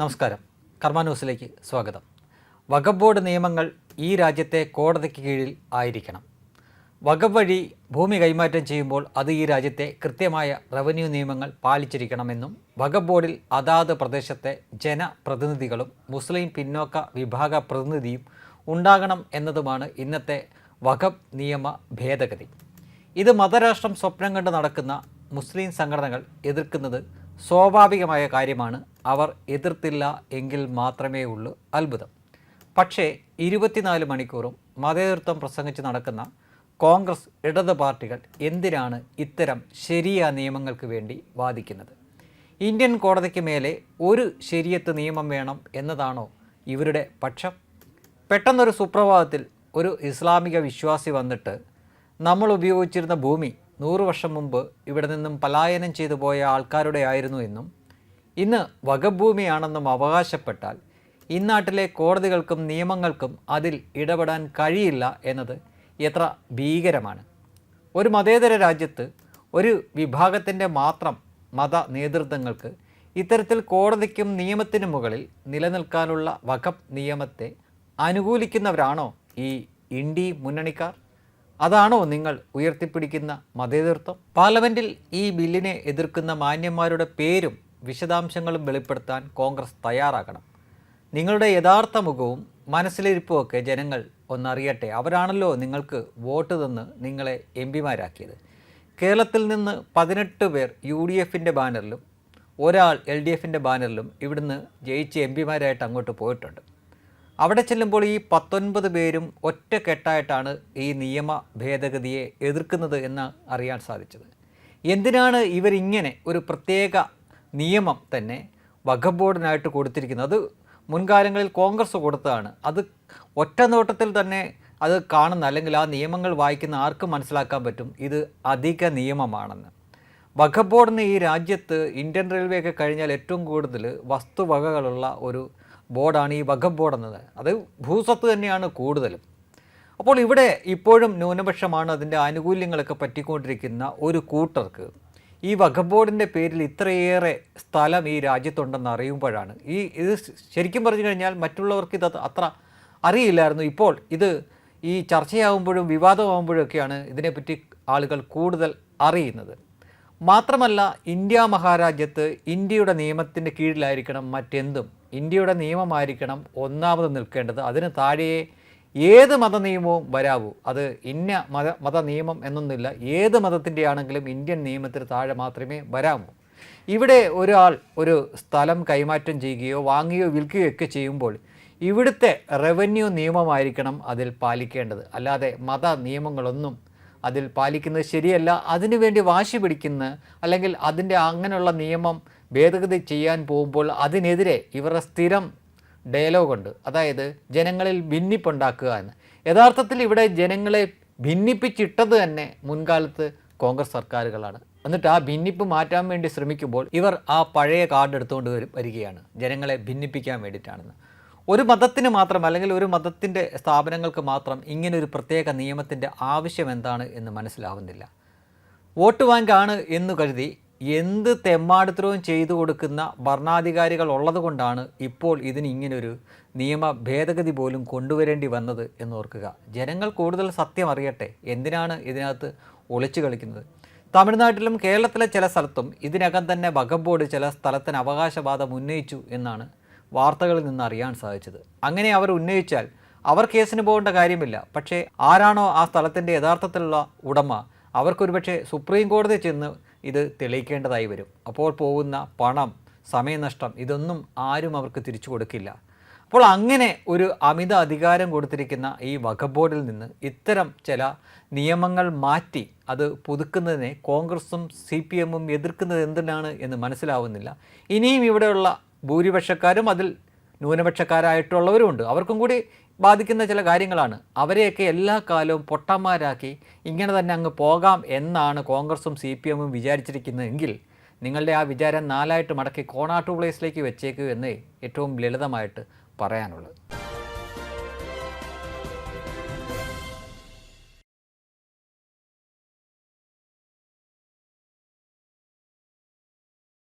നമസ്കാരം. കർമ്മ ന്യൂസിലേക്ക് സ്വാഗതം. വഖഫ് ബോർഡ് നിയമങ്ങൾ ഈ രാജ്യത്തെ കോടതിക്ക് കീഴിൽ ആയിരിക്കണം. വഖഫ് വഴി ഭൂമി കൈമാറ്റം ചെയ്യുമ്പോൾ അത് ഈ രാജ്യത്തെ കൃത്യമായ റവന്യൂ നിയമങ്ങൾ പാലിച്ചിരിക്കണമെന്നും വഖഫ് ബോർഡിൽ അതാത് പ്രദേശത്തെ ജനപ്രതിനിധികളും മുസ്ലിം പിന്നോക്ക വിഭാഗ പ്രതിനിധിയും ഉണ്ടാകണം എന്നതുമാണ് ഇന്നത്തെ വഖഫ് നിയമ ഭേദഗതി. ഇത് മതരാഷ്ട്രം സ്വപ്നം കണ്ട് നടക്കുന്ന മുസ്ലിം സംഘടനകൾ എതിർക്കുന്നത് സ്വാഭാവികമായ കാര്യമാണ്. അവർ എതിർത്തില്ല എങ്കിൽ മാത്രമേ ഉള്ളൂ. അത്ഭുതം. പക്ഷേ ഇരുപത്തിനാല് മണിക്കൂറും മതേതൃത്വം പ്രസംഗിച്ച് നടക്കുന്ന കോൺഗ്രസ് ഇടത് പാർട്ടികൾ എന്തിനാണ് ഇത്തരം ശരിയ നിയമങ്ങൾക്ക് വേണ്ടി വാദിക്കുന്നത്? ഇന്ത്യൻ കോടതിക്ക് മേലെ ഒരു ശരിയത്ത് നിയമം വേണം എന്നതാണോ ഇവരുടെ പക്ഷം? പെട്ടെന്നൊരു സുപ്രഭാതത്തിൽ ഒരു ഇസ്ലാമിക വിശ്വാസി വന്നിട്ട് നമ്മൾ ഉപയോഗിച്ചിരുന്ന ഭൂമി നൂറ് വർഷം മുമ്പ് ഇവിടെ നിന്നും പലായനം ചെയ്തു പോയ ആൾക്കാരുടെ ആയിരുന്നു എന്നും ഇന്ന് വകഭൂമിയാണെന്നും അവകാശപ്പെട്ടാൽ ഇന്നാട്ടിലെ കോടതികൾക്കും നിയമങ്ങൾക്കും അതിൽ ഇടപെടാൻ കഴിയില്ല എന്നത് എത്ര ഭീകരമാണ്. ഒരു മതേതര രാജ്യത്ത് ഒരു വിഭാഗത്തിന്റെ മാത്രം മത നേതൃത്വങ്ങൾക്ക് ഇത്തരത്തിൽ കോടതിക്കും നിയമത്തിനും മുകളിൽ നിലനിൽക്കാനുള്ള വഖഫ് നിയമത്തെ അനുകൂലിക്കുന്നവരാണോ ഈ ഇൻഡി മുന്നണിക്കാർ? അതാണോ നിങ്ങൾ ഉയർത്തിപ്പിടിക്കുന്ന മതേതൃത്വം? പാർലമെന്റിൽ ഈ ബില്ലിനെ എതിർക്കുന്ന മാന്യന്മാരുടെ പേരും വിശദാംശങ്ങളും വെളിപ്പെടുത്താൻ കോൺഗ്രസ് തയ്യാറാകണം. നിങ്ങളുടെ യഥാർത്ഥ മുഖവും മനസ്സിലിരിപ്പുമൊക്കെ ജനങ്ങൾ ഒന്നറിയട്ടെ. അവരാണല്ലോ നിങ്ങൾക്ക് വോട്ട് തന്ന് നിങ്ങളെ എം പിമാരാക്കിയത്. കേരളത്തിൽ നിന്ന് പതിനെട്ട് പേർ യു ഡി എഫിന്റെ ബാനറിലും ഒരാൾ എൽ ഡി എഫിന്റെ ബാനറിലും ഇവിടുന്ന് ജയിച്ച് എം പിമാരായിട്ട് അങ്ങോട്ട് പോയിട്ടുണ്ട്. അവിടെ ചെല്ലുമ്പോൾ ഈ പത്തൊൻപത് പേരും ഒറ്റക്കെട്ടായിട്ടാണ് ഈ നിയമ ഭേദഗതിയെ എതിർക്കുന്നത് എന്ന് അറിയാൻ സാധിച്ചത്. എന്തിനാണ് ഇവരിങ്ങനെ ഒരു പ്രത്യേക നിയമം തന്നെ വഖഫ് ബോർഡിനായിട്ട് കൊടുത്തിരിക്കുന്നത്? അത് മുൻകാലങ്ങളിൽ കോൺഗ്രസ് കൊടുത്തതാണ്. അത് ഒറ്റ നോട്ടത്തിൽ തന്നെ അത് കാണുന്ന അല്ലെങ്കിൽ ആ നിയമങ്ങൾ വായിക്കുന്ന ആർക്കും മനസ്സിലാക്കാൻ പറ്റും? ഇത് അധിക നിയമമാണെന്ന്. വഖഫ് ബോർഡിന് ഈ രാജ്യത്ത് ഇന്ത്യൻ റെയിൽവേ ഒക്കെ കഴിഞ്ഞാൽ ഏറ്റവും കൂടുതൽ വസ്തുവകകളുള്ള ഒരു ബോർഡാണ് ഈ വഖഫ് ബോർഡ് എന്നത്. അത് ഭൂസ്വത്ത് തന്നെയാണ് കൂടുതലും. അപ്പോൾ ഇവിടെ ഇപ്പോഴും ന്യൂനപക്ഷമാണ് അതിന്റെ ആനുകൂല്യങ്ങളൊക്കെ പറ്റിക്കൊണ്ടിരിക്കുന്ന ഒരു കൂട്ടർക്ക്. ഈ വഖഫ് ബോർഡിന്റെ പേരിൽ ഇത്രയേറെ സ്ഥലം ഈ രാജ്യത്തുണ്ടെന്ന് അറിയുമ്പോഴാണ്. ഈ ഇത് ശരിക്കും പറഞ്ഞു കഴിഞ്ഞാൽ മറ്റുള്ളവർക്ക് ഇത് അത്ര അറിയില്ലായിരുന്നു. ഇപ്പോൾ ഇത് ഈ ചർച്ചയാകുമ്പോഴും വിവാദമാകുമ്പോഴൊക്കെയാണ് ഇതിനെപ്പറ്റി ആളുകൾ കൂടുതൽ അറിയുന്നത്. മാത്രമല്ല ഇന്ത്യ മഹാരാജ്യത്ത് ഇന്ത്യയുടെ നിയമത്തിന്റെ കീഴിലായിരിക്കണം മറ്റെന്തും. ഇന്ത്യയുടെ നിയമമായിരിക്കണം ഒന്നാമത് നിൽക്കേണ്ടത്. അതിന് താഴെ ഏത് മത നിയമവും വരാവൂ. അത് ഇന്ന മത മത നിയമം എന്നൊന്നുമില്ല. ഏത് മതത്തിന്റെ ആണെങ്കിലും ഇന്ത്യൻ നിയമത്തിന് താഴെ മാത്രമേ വരാവൂ. ഇവിടെ ഒരാൾ ഒരു സ്ഥലം കൈമാറ്റം ചെയ്യുകയോ വാങ്ങുകയോ വിൽക്കുകയോ ഒക്കെ ചെയ്യുമ്പോൾ ഇവിടുത്തെ റവന്യൂ നിയമമായിരിക്കണം അതിൽ പാലിക്കേണ്ടത്. അല്ലാതെ മത നിയമങ്ങളൊന്നും അതിൽ പാലിക്കുന്നത് ശരിയല്ല. അതിനുവേണ്ടി വാശി പിടിക്കുന്ന അല്ലെങ്കിൽ അതിന്റെ അങ്ങനെയുള്ള നിയമം ഭേദഗതി ചെയ്യാൻ പോകുമ്പോൾ അതിനെതിരെ ഇവരുടെ സ്ഥിരം ഡയലോഗുണ്ട് അതായത് ജനങ്ങളിൽ ഭിന്നിപ്പുണ്ടാക്കുക എന്ന്. യഥാർത്ഥത്തിൽ ഇവിടെ ജനങ്ങളെ ഭിന്നിപ്പിച്ചിട്ടത് തന്നെ മുൻകാലത്ത് കോൺഗ്രസ് സർക്കാരുകളാണ്. എന്നിട്ട് ആ ഭിന്നിപ്പ് മാറ്റാൻ വേണ്ടി ശ്രമിക്കുമ്പോൾ ഇവർ ആ പഴയ കാർഡ് എടുത്തുകൊണ്ട് വരും വരികയാണ്. ജനങ്ങളെ ഭിന്നിപ്പിക്കാൻ വേണ്ടിയിട്ടാണെന്ന്. ഒരു മതത്തിന് മാത്രം അല്ലെങ്കിൽ ഒരു മതത്തിന്റെ സ്ഥാപനങ്ങൾക്ക് മാത്രം ഇങ്ങനെ ഒരു പ്രത്യേക നിയമത്തിന്റെ ആവശ്യം എന്താണ് എന്ന് മനസ്സിലാവുന്നില്ല. വോട്ട് ബാങ്കാണ് എന്ന് കരുതി എന്ത് തെമ്മാടുത്തരവും ചെയ്തു കൊടുക്കുന്ന ഭരണാധികാരികൾ ഉള്ളതുകൊണ്ടാണ് ഇപ്പോൾ ഇതിന് ഇങ്ങനൊരു നിയമ ഭേദഗതി പോലും കൊണ്ടുവരേണ്ടി വന്നത് എന്ന് ഓർക്കുക ജനങ്ങൾ കൂടുതൽ സത്യം അറിയട്ടെ. എന്തിനാണ് ഇതിനകത്ത് ഒളിച്ചു കളിക്കുന്നത്? തമിഴ്നാട്ടിലും കേരളത്തിലെ ചില സ്ഥലത്തും ഇതിനകം തന്നെ വകബോർഡ് ബോർഡ് ചില സ്ഥലത്തിന് അവകാശവാദം ഉന്നയിച്ചു എന്നാണ് വാർത്തകളിൽ നിന്ന് അറിയാൻ സാധിച്ചത്. അങ്ങനെ അവർ ഉന്നയിച്ചാൽ അവർ കേസിന് പോകേണ്ട കാര്യമില്ല. പക്ഷേ ആരാണോ ആ സ്ഥലത്തിന്റെ യഥാർത്ഥത്തിലുള്ള ഉടമ? അവർക്കൊരുപക്ഷെ സുപ്രീം കോടതി ചെന്ന് ഇത് തെളിയിക്കേണ്ടതായി വരും. അപ്പോൾ പോകുന്ന പണം സമയനഷ്ടം ഇതൊന്നും ആരും അവർക്ക് തിരിച്ചു കൊടുക്കില്ല. അപ്പോൾ അങ്ങനെ ഒരു അമിത അധികാരം കൊടുത്തിരിക്കുന്ന ഈ വഖഫ് ബോർഡിൽ നിന്ന് ഇത്തരം ചില നിയമങ്ങൾ മാറ്റി അത് പുതുക്കുന്നതിനെ കോൺഗ്രസും സി പി എമ്മും എതിർക്കുന്നത് എന്തിനാണ് എന്ന് മനസ്സിലാവുന്നില്ല. ഇനിയും ഇവിടെയുള്ള ഭൂരിപക്ഷക്കാരും അതിൽ ന്യൂനപക്ഷക്കാരായിട്ടുള്ളവരുമുണ്ട്. അവർക്കും കൂടി ബാധിക്കുന്ന ചില കാര്യങ്ങളാണ്. അവരെയൊക്കെ എല്ലാ കാലവും പൊട്ടന്മാരാക്കി ഇങ്ങനെ തന്നെ അങ്ങ് പോകാം എന്നാണ് കോൺഗ്രസും സി പി എമ്മും വിചാരിച്ചിരിക്കുന്നതെങ്കിൽ നിങ്ങളുടെ ആ വിചാരം നാലായിട്ട് മടക്കി കോണാട്ടു പ്ലേസിലേക്ക് വെച്ചേക്കൂ എന്നേ ഏറ്റവും ലളിതമായിട്ട് പറയാനുള്ളത്.